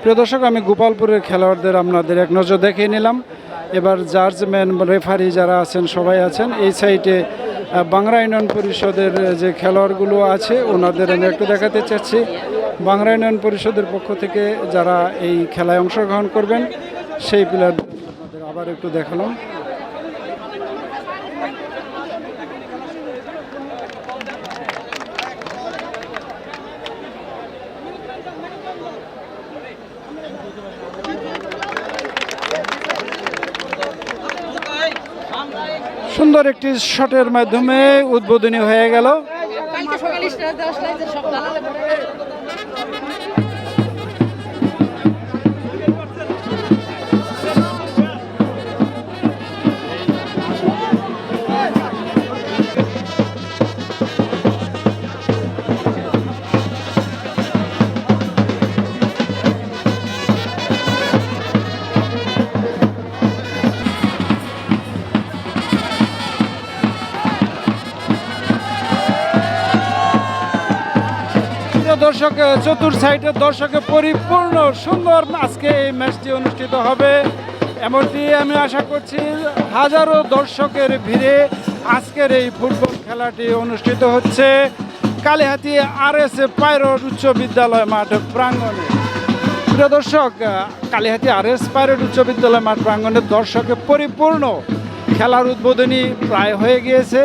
প্রিয় দর্শক আমি গোপালপুরের খেলোয়াড়দের আপনাদের এক নজর দেখিয়ে নিলাম। এবার জার্জম্যান রেফারি যারা আছেন সবাই আছেন এই আহ, বাংলা ইউনিয়ন পরিষদের যে খেলোয়াড়গুলো আছে ওনাদের আমি একটু দেখাতে চাচ্ছি। বাংলা ইউনিয়ন পরিষদের পক্ষ থেকে যারা এই খেলায় অংশগ্রহণ করবেন, সেই প্লেয়ার আপনাদের আবার একটু দেখালাম। সুন্দর একটি শটের মাধ্যমে উদ্বোধনী হয়ে গেল। কালকে সকালে দশটায় সব দালালে দর্শক, চতুর সাইডের দর্শকে পরিপূর্ণ সুন্দর আজকে এই ম্যাচটি অনুষ্ঠিত হবে। এমনটি আমি আশা করছি হাজারো দর্শকের ভিড়ে আজকের এই ফুটবল খেলাটি অনুষ্ঠিত হচ্ছে। কালীহাতি আর এস পাইরট উচ্চ বিদ্যালয় মাঠ প্রাঙ্গণে। প্রিয় দর্শক, কালীহাতি আর এস পাইরট উচ্চ বিদ্যালয় মাঠ প্রাঙ্গণে দর্শকে পরিপূর্ণ খেলার উদ্বোধনী প্রায় হয়ে গিয়েছে।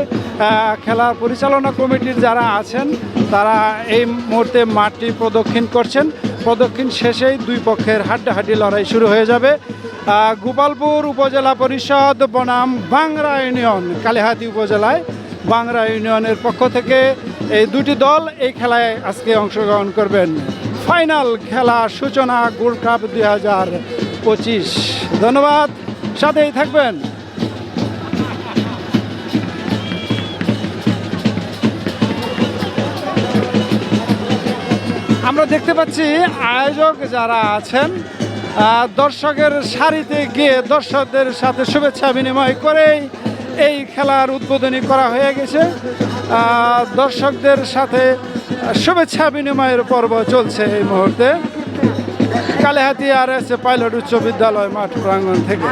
খেলার পরিচালনা কমিটির যারা আছেন তারা এই মুহূর্তে মাঠটি প্রদক্ষিণ করছেন। প্রদক্ষিণ শেষেই দুই পক্ষের হাড্ডাহাড্ডি লড়াই শুরু হয়ে যাবে। গোপালপুর উপজেলা পরিষদ বনাম বাংরা ইউনিয়ন, কালীহাতি উপজেলায় বাংরা ইউনিয়নের পক্ষ থেকে এই দুটি দল এই খেলায় আজকে অংশগ্রহণ করবেন। ফাইনাল খেলা সূচনা গোল্ড কাপ দুই হাজার পঁচিশ। ধন্যবাদ, সাথেই থাকবেন। আমরা দেখতে পাচ্ছি আয়োজক যারা আছেন দর্শকের সারিতে গিয়ে দর্শকদের সাথে শুভেচ্ছা বিনিময় করেই এই খেলার উদ্বোধনী করা হয়ে গেছে। দর্শকদের সাথে শুভেচ্ছা বিনিময়ের পর্ব চলছে এই মুহূর্তে। কালেহাতি আর এস পাইলট উচ্চ বিদ্যালয় মাঠ প্রাঙ্গণ থেকে।